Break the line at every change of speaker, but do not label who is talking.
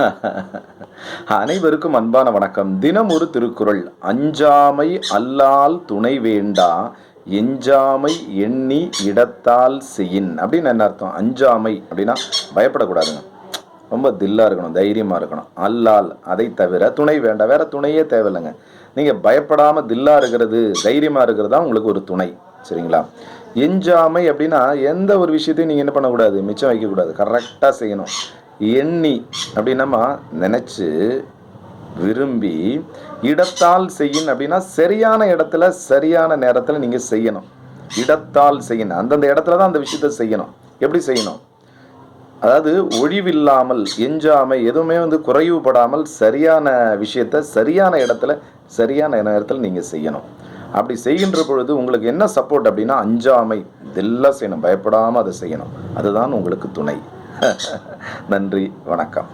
அனைவருக்கும் அன்பான வணக்கம். தினம் ஒரு திருக்குறள். அஞ்சாமை அல்லால் துணை வேண்டா எஞ்சாமை எண்ணி இடத்தால் செய்யின் அப்படின்னு என்ன அர்த்தம்? அஞ்சாமை அப்படின்னா பயப்படக்கூடாதுங்க. ரொம்ப தில்லா இருக்கணும் தைரியமா இருக்கணும். அல்லால் அதை தவிர துணை வேண்டாம் வேற துணையே தேவையில்லைங்க. நீங்க பயப்படாம தில்லா இருக்கிறது தைரியமா இருக்கிறது தான் உங்களுக்கு ஒரு துணை. சரிங்களா? எஞ்சாமை அப்படின்னா எந்த ஒரு விஷயத்தையும் நீங்க என்ன பண்ணக்கூடாது? மிச்சம் வைக்கக்கூடாது. கரெக்டாக செய்யணும். எண்ணி அப்படின்னமா நினச்சி விரும்பி இடத்தால் செய்யின் அப்படின்னா சரியான இடத்துல சரியான நேரத்தில் நீங்கள் செய்யணும். இடத்தால் செய்யணும் அந்தந்த இடத்துல தான் அந்த விஷயத்தை செய்யணும். எப்படி செய்யணும்? அதாவது ஒழிவில்லாமல் எஞ்சாமை எதுவுமே வந்து குறைவுபடாமல் சரியான விஷயத்த சரியான இடத்துல சரியான நேரத்தில் நீங்கள் செய்யணும். அப்படி செய்கின்ற பொழுது உங்களுக்கு என்ன சப்போர்ட் அப்படின்னா அஞ்சாமை இதெல்லாம் செய்யணும். பயப்படாமல் அதை செய்யணும். அதுதான் உங்களுக்கு துணை. நன்றி வணக்கம்.